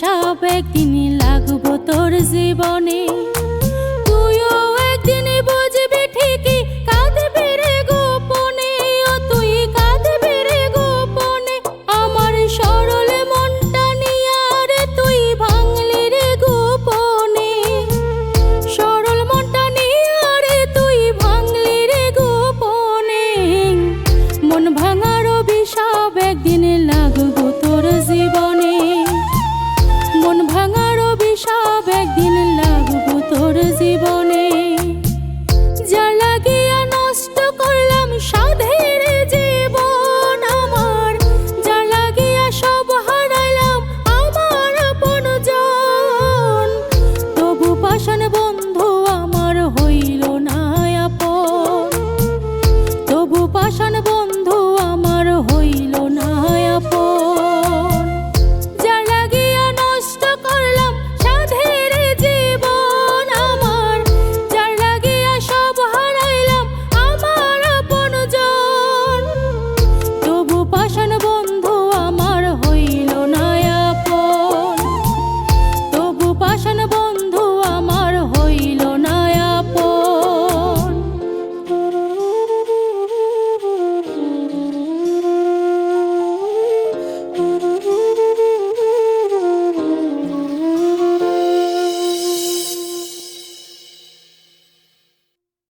সব তিনি লাগবো তোর জীবনে। শাসন